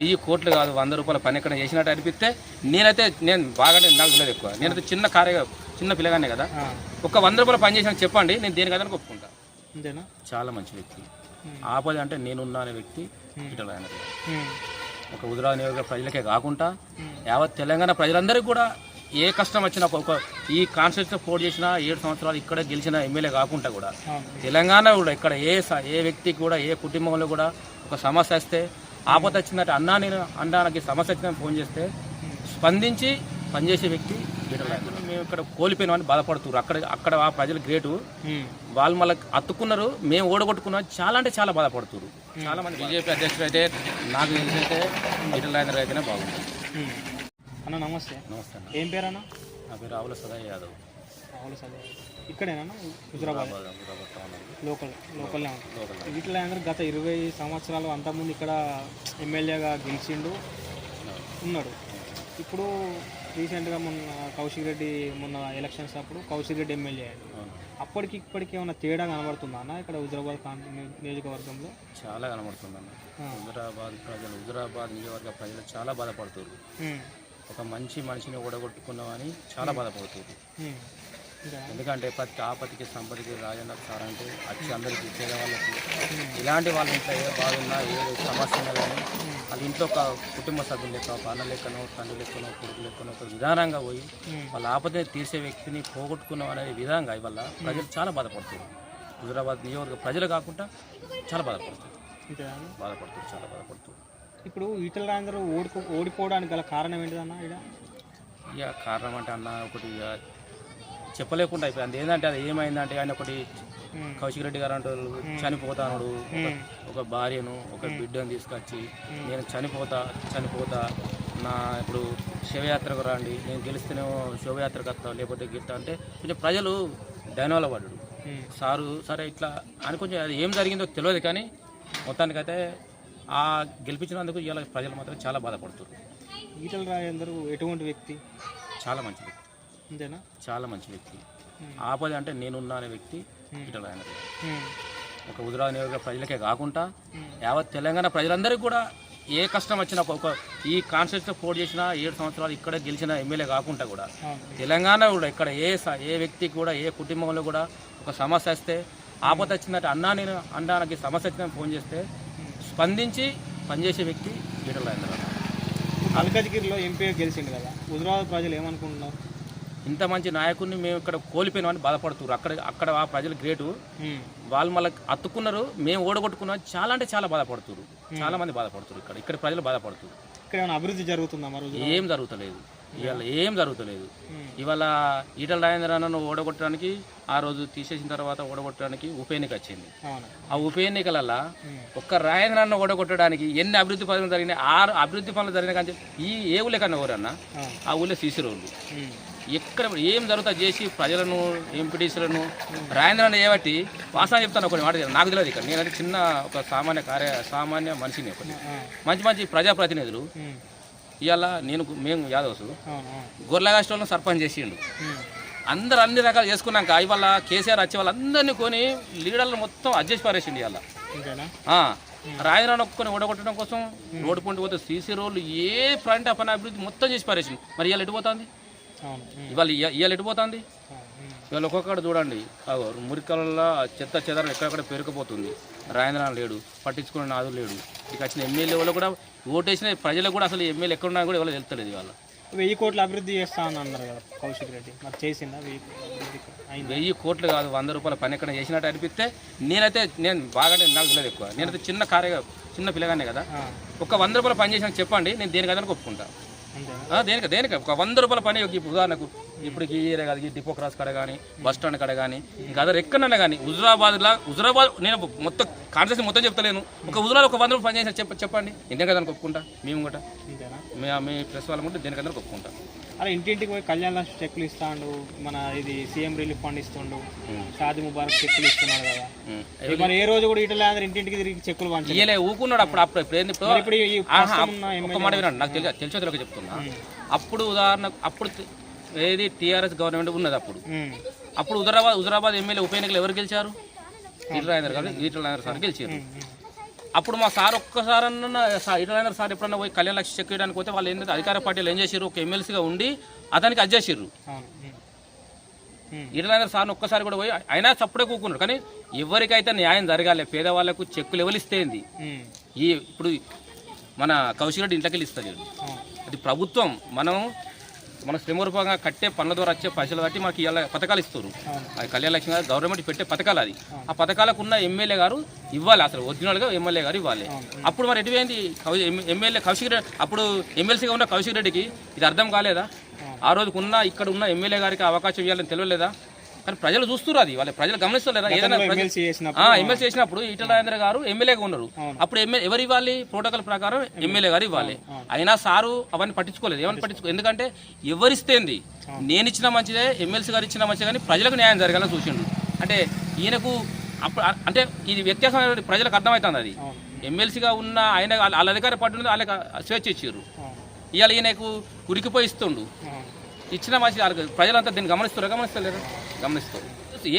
వెయ్యి కోట్లు కాదు వంద రూపాయల పని ఎక్కడ చేసినట్టు అనిపిస్తే నేనైతే నేను బాగా నాకు తెలియదు ఎక్కువ. నేనైతే చిన్న కార్య చిన్న పిల్లగానే కదా. ఒక వంద రూపాయల పని చేసిన చెప్పండి నేను దేని కదా ఒప్పుకుంటా. అంతేనా? చాలా మంచి వ్యక్తి. ఆపద అంటే నేనున్నా అనే వ్యక్తి ఇటల ఆయన. ఒక హుజరాబాద్ నియోజకవర్గ ప్రజలకే కాకుండా యావత్ తెలంగాణ ప్రజలందరికీ కూడా ఏ కష్టం వచ్చినా ఒక- ఈ కాన్స్టిట్యూన్సీ పోటీ చేసిన ఏడు సంవత్సరాలు ఇక్కడ గెలిచిన ఎమ్మెల్యే కాకుండా కూడా తెలంగాణ కూడా ఇక్కడ ఏ స- ఏ వ్యక్తికి కూడా ఏ కుటుంబంలో కూడా ఒక సమస్య వస్తే ఆపద వచ్చిందంటే అన్నా నేను అన్నా నాకు సమస్య వచ్చిందని ఫోన్ చేస్తే స్పందించి పనిచేసే వ్యక్తి. మేము ఇక్కడ కోల్పోయినామని బాధపడుతున్నారు. అక్కడ అక్కడ ఆ ప్రజలు గ్రేటు. వాళ్ళు మళ్ళీ అత్తుకున్నారు మేము ఓడగొట్టుకున్నాం. చాలా అంటే చాలా బాధపడుతున్నారు. చాలా మంది బీజేపీ అధ్యక్షుడు అయితే నాకు తెలిసి అయితే ఈటల రాజేంద్ర అయితేనే బాగుంటుంది. అన్న నమస్తే. నమస్తే ఏం పేరు అన్న నా పేరు రావుల సదా యాదవ్. రాహుల్ సదే ఇక్కడేనా? హుజరాబాద్. లోకల్ లోకల్నే ఉంటుంది లోకల్ వీటిలో అందరూ గత ఇరవై సంవత్సరాలు అంతకుముందు ఇక్కడ ఎమ్మెల్యేగా గెలిచిండు. ఉన్నాడు. ఇప్పుడు రీసెంట్గా మొన్న కౌశిక్ రెడ్డి మొన్న ఎలక్షన్స్ అప్పుడు కౌశిక్ రెడ్డి ఎమ్మెల్యే అయ్యాడు. అవును. అప్పటికి ఇప్పటికి ఏమైనా తేడా కనబడుతుందా అన్న? ఇక్కడ హుజరాబాద్ నియోజకవర్గంలో. చాలా కనబడుతుందన్న ఆ. హుజరాబాద్ ప్రజలు హుజరాబాద్ నియోజకవర్గ ప్రజలు చాలా బాధపడుతున్నారు ఒక మంచి మనిషిని ఓడగొట్టుకున్నామని చాలా బాధపడుతుంది ఎందుకంటే ప్రతి ఆపతికి సంపతికి రాజన్న సార్ అంటే వచ్చి అందరికీ పేద వాళ్ళకి. ఇలాంటి వాళ్ళ ఇంట్లో ఏ బాగున్నా ఏ సమస్య ఉన్నా కానీ వాళ్ళ ఇంట్లో ఒక కుటుంబ సభ్యులు లెక్క అన్న లెక్కనో తండ్రి లెక్కనో కొడుకు లెక్కనో ఒక విధానంగా పోయి ఉమ్, వాళ్ళ ఆపదని తీసే వ్యక్తిని పోగొట్టుకున్నాం అనే విధంగా ఇవల్ల ప్రజలు చాలా బాధపడుతున్నారు. హుజరాబాద్ నియోజకవర్గ ప్రజలు కాకుండా చాలా అన్న? బాధపడుతున్నారు చాలా బాధపడుతున్నారు. ఇప్పుడు ఈటల రాజేందర్ ఓడిపో ఓడిపోవడానికి గల కారణం ఏంటిదన్న ఇక కారణం అంటే అన్న ఒకటి ఇక చెప్పలేకుండా అయిపోయింది. ఏంటంటే అది ఏమైందంటే ఆయన ఒకటి కౌశిక్ రెడ్డి గారు అంటారు చనిపోతాడు ఒక భార్యను ఒక బిడ్డను తీసుకొచ్చి నేను చనిపోతా చనిపోతా నా ఇప్పుడు శివయాత్రకు రండి నేను గెలిస్తేనేమో శివయాత్రకు వస్తా లేకపోతే గిట్ట అంటే కొంచెం ప్రజలు డైనోల పడ్డాడు సారు సరే ఇట్లా అని కొంచెం అది ఏం జరిగిందో తెలియదు కానీ మొత్తానికైతే ఆ గెలిపించినందుకు ఇలా ప్రజలు మాత్రం చాలా బాధపడుతున్నారు. ఈటల రాజేందర్ ఎటువంటి వ్యక్తి? చాలా మంచి వ్యక్తి. అంతేనా? చాలా మంచి వ్యక్తి. ఆపద అంటే నేనున్నా అనే వ్యక్తి ఇటల ఆయన. ఒక హుజరాబాద్ నియోజకవర్గ ప్రజలకే కాకుండా యావత్ తెలంగాణ ప్రజలందరికీ కూడా ఏ కష్టం వచ్చినా ఒక- ఈ కాన్స్టిట్యూన్సీ పోటీ చేసిన ఏడు సంవత్సరాలు ఇక్కడ గెలిచిన ఎమ్మెల్యే కాకుండా కూడా తెలంగాణ కూడా ఇక్కడ ఏ స- ఏ వ్యక్తికి కూడా ఏ కుటుంబంలో కూడా ఒక సమస్య వస్తే ఆపద వచ్చిందంటే అన్నా నేను అన్నా నాకు ఈ సమస్య వచ్చిందని ఫోన్ చేస్తే స్పందించి పనిచేసే వ్యక్తి ఈటల. మల్కాజ్గిరిలో ఎంపీ గెలిచిండు కదా హుజరాబాద్ ప్రజలు ఏమనుకుంటున్నారు? ఇంత మంచి నాయకుడిని మేము ఇక్కడ కోల్పోయినామని బాధపడుతున్నారు. అక్కడ అక్కడ ఆ ప్రజలు గ్రేటు వాళ్ళు మళ్ళీ అత్తుకున్నారు మేము ఓడగొట్టుకున్నాం. చాలా అంటే చాలా బాధపడుతున్నారు. చాలా మంది బాధపడుతున్నారు ఇక్కడ. ఇక్కడ ప్రజలు బాధపడుతున్నారు. ఇక్కడ అభివృద్ధి జరుగుతుందా మరి? ఏం జరుగుతలేదు. ఇవాళ ఏం జరుగుతలేదు. ఇవాళ ఈటల రాజేంద్ర అన్నను ఓడగొట్టడానికి ఆ రోజు తీసేసిన తర్వాత ఓడగొట్టడానికి ఉప ఎన్నిక వచ్చింది. ఆ ఉప ఎన్నికలల్లా ఉమ్, ఒక్క రాజేంద్ర అన్న ఓడగొట్టడానికి ఎన్ని అభివృద్ధి పనులు జరిగినాయి ఆరు అభివృద్ధి పనులు జరిగినాయి కానీ ఈ ఏ ఊళ్ళో కన్నా ఎవరన్నా ఆ ఊళ్ళో సీసీ రోడ్లు. ఎక్కడ ఏం జరుగుతా చేసి ప్రజలను ఎంపీటీసీలను రాజేంద్రని ఏబట్టి వాసన చెప్తాను ఒకటి మాట. నాకు తెలియదు ఇక్కడ. నేనంటే చిన్న ఒక సామాన్య కార్య సామాన్య మనిషిని ఒకటి. మంచి మంచి ప్రజాప్రతినిధులు. ఇవాళ నేను మేము యాదవ్స్ గొర్రెగాస్టోళ్ళను సర్పంచ్ చేసిండు. అందరు అన్ని రకాలు చేసుకున్నాక ఇవాళ కేసీఆర్ వచ్చే వాళ్ళందరినీ కొని లీడర్లు మొత్తం అడ్జస్ట్ పారేసిండు ఇవాళ. రాజధాని ఒక్కని ఓడగొట్టడం కోసం రోడ్డు పొంటి పోతే సీసీ రోడ్లు ఏ ఫ్రంట్ పని అభివృద్ధి మొత్తం చేసి పారేసిండు. మరి ఎటుపోతుంది అవును ఉమ్, ఇవాళ ఇవాళ ఎటుపోతుంది ఇవాళ ఒక్కొక్కడు చూడండి. మురికలలో చెత్త చెదరం ఎక్కడెక్కడ పెరిగిపోతుంది రాజేంద్ర లేడు పట్టించుకునే నాదు లేడు. ఇక వచ్చిన ఎమ్మెల్యే వాళ్ళు కూడా ఓటేసిన ప్రజలకు కూడా అసలు ఎమ్మెల్యే ఎక్కడున్నా కూడా ఎవరు తెలుస్తలేదు ఇవాళ. వెయ్యి కోట్ల అభివృద్ధి చేస్తా అని అన్నారు కదా కౌశిక్ రెడ్డి. మరి చేసిందా వెయ్యి వెయ్యి కోట్లు కాదు వంద రూపాయల పని ఎక్కడ చేసినట్టు అనిపిస్తే నేనైతే నేను బాగా నాకు తెలియదు ఎక్కువ. నేనైతే చిన్న కార్య చిన్న పిల్లగానే కదా. ఒక వంద రూపాయల పని చేసిన చెప్పండి నేను దేనికి అదని ఒప్పుకుంటా. అంతేనా ఆ, దేనికి దేనికి? ఒక వంద రూపాయల పని ఉదాహరణకు ఇప్పుడు ఈ ఏరియా కాదు డిపో క్రాస్ కాడ కానీ బస్ స్టాండ్ కాడ కానీ ఇంకా అదర్ ఎక్కడన్నా కానీ హుజరాబాద్లా హుజరాబాద్ నేను మొత్తం కాన్సెప్ట్ మొత్తం చెప్తలేను. ఒక హుజరాబాద్ ఒక వంద రూపాయలు పని చేసిన చెప్ప చెప్పండి. నేను దేనికి అదని ఒప్పుకుంటా? మేము కూడా. మీ ప్రెస్ వాళ్ళం కూడా దేనికి అదని ఒప్పుకుంటా. అలా ఇంటింటికి పోయి కళ్యాణ లక్ష్మి చెక్కులు ఇస్తాడు. మన ఇది సీఎం రిలీఫ్ ఫండ్ ఇస్తుండు. షాది ముబారక్ చెక్కులు ఇస్తున్నాడు కదా. మరి ఏ రోజు కూడా ఇట్లా అందరు ఇంటింటికి తిరిగి చెక్కులు ఇయ్యలే ఊకున్నాడు అప్పుడు అప్పుడు ఇప్పుడు ఇప్పుడు? ఒక మాట వినండి నాకు తెలిసే తెలియక చెప్తున్నా. అప్పుడు ఉదాహరణ అప్పుడు ఏది టీఆర్ఎస్ గవర్నమెంట్ ఉన్నది అప్పుడు. అప్పుడు హుజరాబాద్ హుజరాబాద్ ఎమ్మెల్యే ఉప ఎన్నికలు ఎవరు గెలిచారు? ఈటల రాజేందర్ గారు ఈటల రాజేందర్ సార్ గెలిచారు. అప్పుడు మా సార్ ఒక్కసారన్నా సార్ ఇటలైన సార్ ఎప్పుడన్నా పోయి కళ్యాణ లక్ష్మి చెక్ చేయడానికి పోతే వాళ్ళు ఏంటంటే అధికార పార్టీలు ఏం చేసారు ఒక ఎమ్మెల్సీగా ఉండి అతనికి అజ్జేసిర్రు. ఇటలైన సార్ని ఒక్కసారి కూడా పోయి అయినా చప్పుడే కూకున్నారు. కానీ ఎవరికైతే న్యాయం జరగాలి పేదవాళ్ళకు చెక్కులు ఎవరిస్తేంది ఉమ్. ఈ ఇప్పుడు మన కౌశిక్ రెడ్డి ఇంట్లోకి వెళ్ళి అవును. అది ప్రభుత్వం. మనం మన శ్రమరూపంగా కట్టే పనుల ద్వారా వచ్చే పైసలు బట్టి మనకి ఇలా పథకాలు ఇస్తారు అది కళ్యాణ లక్ష్మి గారు గవర్నమెంట్ పెట్టే పథకాలు అది. ఆ పథకాలకు ఉన్న ఎమ్మెల్యే గారు ఇవ్వాలి అసలు ఒరిజినల్గా ఎమ్మెల్యే గారు ఇవ్వాలి. అప్పుడు మరి ఎటువైంది? ఎమ్మెల్యే కౌశిక్ రెడ్డి అప్పుడు ఎమ్మెల్సీగా ఉన్న కౌశిక్ రెడ్డికి ఇది అర్థం కాలేదా? ఆ రోజుకు ఉన్న ఇక్కడ ఉన్న ఎమ్మెల్యే గారికి అవకాశం ఇవ్వాలని తెలియలేదా? కానీ ప్రజలు చూస్తున్నారు అది. వాళ్ళ ప్రజలు గమనిస్తలేదా ఏదైనా ఎమ్మెల్సీ చేసినప్పుడు ఈటల రాజేంద్ర గారు ఎమ్మెల్యేగా ఉన్నారు. అప్పుడు ఎవరు ఇవ్వాలి ప్రోటోకాల్ ప్రకారం ఎమ్మెల్యే. గారు ఇవ్వాలి. అయినా సారు అవన్నీ పట్టించుకోలేదు. ఏమని పట్టించుకో ఎందుకంటే ఎవరిస్తేంది? నేను ఇచ్చిన మంచిదే ఎమ్మెల్సీ గారు ఇచ్చిన మంచిదే కానీ ప్రజలకు న్యాయం జరగాలని చూసిండు. అంటే ఈయనకు అప్పుడు అంటే ఇది వ్యత్యాసం ప్రజలకు అర్థమవుతుంది అది. ఎమ్మెల్సీగా ఉన్న ఆయన వాళ్ళ అధికార పార్టీ ఉంది వాళ్ళకి స్వేచ్ఛ ఇచ్చారు. ఇవాళ ఈయనకు ఉరికిపోయి ఇస్తుండు. అవును. ఇచ్చిన మంచి ప్రజలంతా దీన్ని గమనిస్తారా? గమనిస్తలేరు? గమనిస్తారు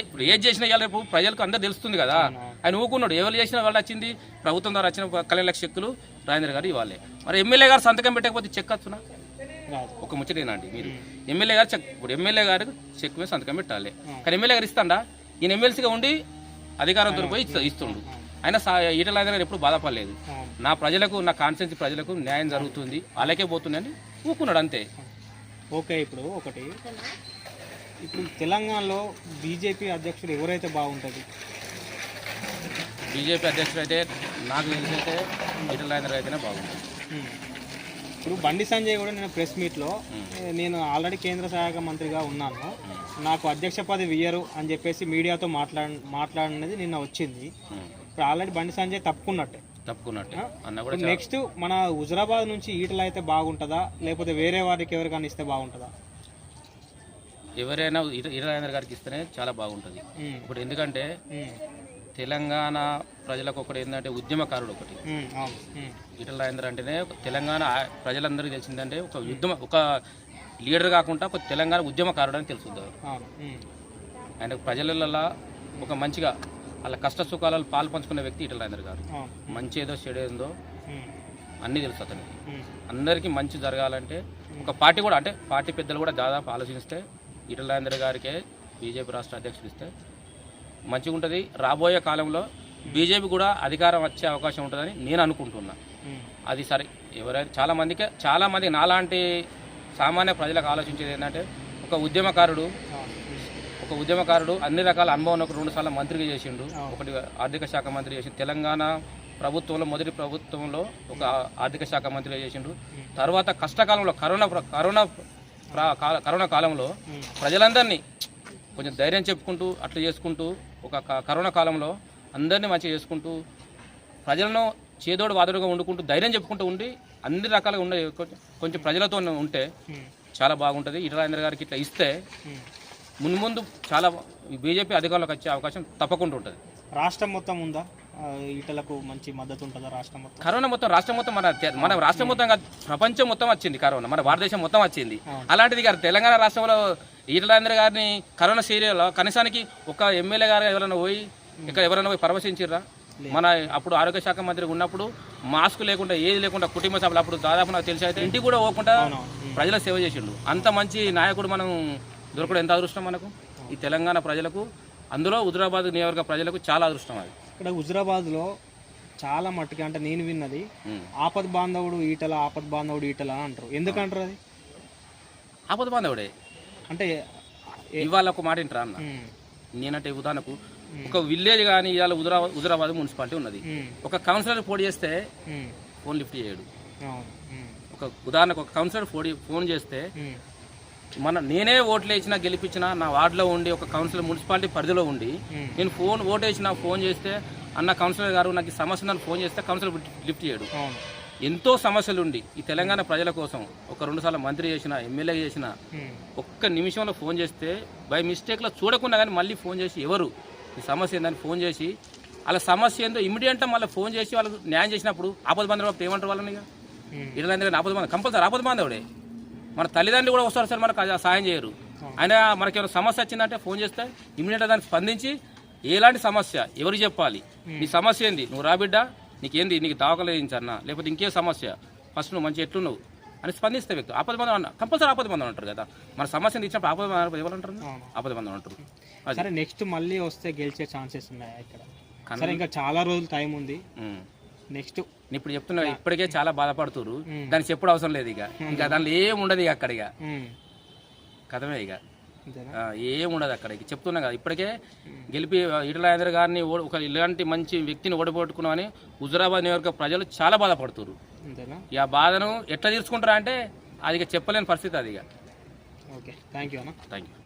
ఇప్పుడు ఏది చేసినా ఇవాళ రేపు ప్రజలకు అందరూ తెలుస్తుంది కదా. ఆయన ఊకున్నాడు. ఎవరు చేసిన వాళ్ళు వచ్చింది ప్రభుత్వం ద్వారా వచ్చిన కళ్యాణ లక్ష చెక్కులు రాజేంద్ర గారు ఇవ్వాలి. మరి ఎమ్మెల్యే గారు సంతకం పెట్టకపోతే చెక్ వచ్చునా ఒక ముచ్చటేనండి మీరు. ఎమ్మెల్యే గారు చెక్ ఇప్పుడు ఎమ్మెల్యే గారు చెక్ మీద సంతకం పెట్టాలి. కానీ ఎమ్మెల్యే గారు ఇస్తాడా? ఈయన ఎమ్మెల్సీగా ఉండి అధికారంతో పోయి ఇస్తుండు. ఆయన ఈటల రాజేంద్ర గారు ఎప్పుడు బాధపడలేదు. నా ప్రజలకు నా కాన్స్టిట్యూన్సీ ప్రజలకు న్యాయం జరుగుతుంది. అలాగే పోతుందని ఊకున్నాడు అంతే. ఓకే ఇప్పుడు ఒకటి. ఇప్పుడు తెలంగాణలో బీజేపీ అధ్యక్షుడు ఎవరైతే బాగుంటుంది? బీజేపీ అధ్యక్షుడు అయితే నాకు తెలిసైతే ఈటల రాజేంద్ర అయితేనే బాగుంటుంది. ఇప్పుడు బండి సంజయ్ కూడా నేను ప్రెస్ మీట్లో నేను ఆల్రెడీ కేంద్ర సహాయక మంత్రిగా ఉన్నాను. నాకు అధ్యక్ష పదవి ఇయ్యరు అని చెప్పేసి మీడియాతో మాట్లాడ మాట్లాడినది నిన్న వచ్చింది. ఇప్పుడు ఆల్రెడీ బండి సంజయ్ తప్పుకున్నట్టే. తప్పుకున్నట్టు. అన్న కూడా నెక్స్ట్ మన హుజరాబాద్ నుంచి ఈటలు అయితే బాగుంటుందా? లేకపోతే వేరే వారికి ఎవరికైనా ఇస్తే బాగుంటుందా? ఎవరైనా ఈట ఈటల గారికి ఇస్తేనే చాలా బాగుంటుంది. ఇప్పుడు ఎందుకంటే. తెలంగాణ ప్రజలకు ఒకటి ఏంటంటే ఉద్యమకారుడు ఒకటి. ఈటల రాజేంద్ర అంటేనే తెలంగాణ ప్రజలందరికీ తెలిసిందంటే ఒక యుద్ధం ఒక లీడర్ కాకుండా ఒక తెలంగాణ ఉద్యమకారుడు అని ఉమ్. ఆయన ప్రజలలో ఒక మంచిగా వాళ్ళ కష్ట సుఖాలలో పాలు పంచుకునే వ్యక్తి ఈటల రాజేంద్ర గారు మంచి ఏదో చెడు ఏందో ఉమ్. అన్నీ తెలుసు అతనికి. అందరికీ మంచి జరగాలంటే ఒక పార్టీ కూడా అంటే పార్టీ పెద్దలు కూడా దాదాపు ఆలోచిస్తే ఈటల రాజేంద్ర గారికే బీజేపీ రాష్ట్ర అధ్యక్షుడు ఇస్తే మంచిగా ఉంటుంది రాబోయే కాలంలో బీజేపీ కూడా అధికారం వచ్చే అవకాశం ఉంటుందని నేను అనుకుంటున్నా. అది సరే ఎవరైనా చాలా మందికి చాలా మంది నాలాంటి సామాన్య ప్రజలకు ఆలోచించేది ఏంటంటే ఒక ఉద్యమకారుడు. ఒక ఉద్యమకారుడు అన్ని రకాల అనుభవం ఒక రెండు సార్లు మంత్రిగా చేసిండు. ఒకటి ఆర్థిక శాఖ మంత్రి చేసిండు తెలంగాణ ప్రభుత్వంలో మొదటి ప్రభుత్వంలో ఒక ఆర్థిక శాఖ మంత్రిగా చేసిండు. తర్వాత కష్టకాలంలో కరోనా కరోనా కరోనా కాలంలో ప్రజలందరినీ కొంచెం ధైర్యం చెప్పుకుంటూ అట్లా చేసుకుంటూ ఒక కరోనా కాలంలో అందరినీ మంచిగా చేసుకుంటూ ప్రజలను చేదోడు వాదోడుగా వండుకుంటూ ధైర్యం చెప్పుకుంటూ ఉండి అన్ని రకాలుగా ఉండే కొంచెం- ప్రజలతో ఉంటే. చాలా బాగుంటుంది. ఈటల గారికి ఇట్లా ఇస్తే ఉమ్. ముందు ముందు చాలా బీజేపీ అధికారంలోకి వచ్చే అవకాశం తప్పకుండా ఉంటుంది. రాష్ట్రం మొత్తం ఉందా? ఈటలకు మంచి మద్దతు ఉంటుందా రాష్ట్రం మొత్తం? కరోనా మొత్తం రాష్ట్రం మొత్తం మన మన రాష్ట్రం మొత్తం ప్రపంచం మొత్తం వచ్చింది కరోనా మన భారతదేశం మొత్తం వచ్చింది. అలాంటిది గారు తెలంగాణ రాష్ట్రంలో ఈటలాంధ్ర గారిని కరోనా సీరియల్లో కనీసానికి ఒక ఎమ్మెల్యే గారు ఎవరైనా పోయి ఇక్కడ ఎవరైనా పోయి పరామర్శించిర్రా? మన అప్పుడు ఆరోగ్య శాఖ మంత్రి ఉన్నప్పుడు మాస్క్ లేకుండా ఏది లేకుండా కుటుంబ సభలు అప్పుడు దాదాపు నాకు తెలిసి అయితే ఇంటికి కూడా పోకుండా ప్రజలకు సేవ చేసిండు. అంత మంచి నాయకుడు మనం దొరకడం ఎంత అదృష్టం మనకు? ఈ తెలంగాణ ప్రజలకు అందులో హుజరాబాద్ నియోజకవర్గ ప్రజలకు చాలా అదృష్టం అది. ఇక్కడ హుజరాబాద్లో చాలా మట్టుకి అంటే నేను విన్నది. ఆపద్ బాంధవుడు ఈటల ఆపద్ బాంధవుడు ఈటల అంటారు. ఎందుకంటారు అది? ఆపద బాంధవుడే. అంటే ఇవాళ ఒక మాట ఏంట్రా అన్న? నేనంటే ఉదాహరణకు ఒక విలేజ్ కానీ ఇవాళ హుజరా హుజరాబాద్ మున్సిపాలిటీ ఉన్నది. ఒక కౌన్సిలర్ పోటీ చేస్తే ఫోన్ లిఫ్ట్ చేయడు. ఒక ఉదాహరణకు ఒక కౌన్సిలర్ ఫోన్ చేస్తే మన నేనే ఓట్లు వేసినా గెలిపించినా నా వార్డులో ఉండి ఒక కౌన్సిలర్ మున్సిపాలిటీ పరిధిలో ఉండి ఉమ్. నేను ఫోన్ ఓటు వేసినా ఫోన్ చేస్తే అన్న కౌన్సిలర్ గారు నాకు ఈ సమస్య ఉందని ఫోన్ చేస్తే కౌన్సిలర్ లిఫ్ట్ చేయడు. ఎంతో సమస్యలు ఉండి ఈ తెలంగాణ ప్రజల కోసం ఒక రెండు సార్లు మంత్రి చేసిన ఎమ్మెల్యే చేసిన ఉమ్, ఒక్క నిమిషంలో ఫోన్ చేస్తే బై మిస్టేక్లో చూడకుండా కానీ మళ్ళీ ఫోన్ చేసి ఎవరు? ఈ సమస్య ఏందని ఫోన్ చేసి వాళ్ళ సమస్య ఏందో ఇమీడియట్గా మళ్ళీ ఫోన్ చేసి వాళ్ళకు న్యాయం చేసినప్పుడు ఆపద బాంధవుడు ఏమంటారు వాళ్ళని ఉమ్, ఇరవై ఆపద బాంధవ కంపల్సరీ ఆపద బాంధవుడే మన తల్లిదండ్రులు కూడా వస్తారు సార్ మనకు సాయం చేయరు. ఆయన మనకి ఏమైనా సమస్య వచ్చిందంటే ఫోన్ చేస్తే ఇమీడియట్గా దాన్ని స్పందించి ఎలాంటి సమస్య ఎవరికి చెప్పాలి? నీ సమస్య ఏంది? నువ్వు రాబిడ్డా నీకేంది? నీకు దావకలు వేయించన్నా లేకపోతే ఇంకే సమస్య? ఫస్ట్ నువ్వు మంచి ఎట్లున్నావు? అని స్పందిస్తే వ్యక్తి ఆపద మందం అన్న కంపల్సరీ ఆపద మందం అంటారు కదా. మన సమస్యను ఇచ్చినప్పుడు ఆపద ఎవరు అంటారు? అవును. ఆపద మందం అంటారు. సరే నెక్స్ట్ మళ్ళీ వస్తే గెలిచే ఛాన్సెస్ ఉన్నాయా ఇక్కడ? సరే ఇంకా చాలా రోజులు టైం ఉంది. నెక్స్ట్. ఇప్పుడు చెప్తున్నా ఇప్పటికే చాలా బాధపడుతురు ఉమ్. దానికి చెప్పుడు అవసరం లేదు ఇక. ఇంకా దానిలో ఏం ఉండదు ఇక అక్కడ ఇక. కథమే ఇక. ఏం ఉండదు అక్కడ ఇక. చెప్తున్నా కదా ఇప్పటికే గెలిపి ఈటల గారిని ఒక ఇలాంటి మంచి వ్యక్తిని ఓడిపోట్టుకున్నామని హుజురాబాద్ నియోజక ప్రజలు చాలా బాధపడుతున్నారు ఇక ఆ బాధను ఎట్లా తీర్చుకుంటారా అంటే అది ఇక చెప్పలేని పరిస్థితి అది ఇక. ఓకే. థ్యాంక్ యూ అన్న. Thank you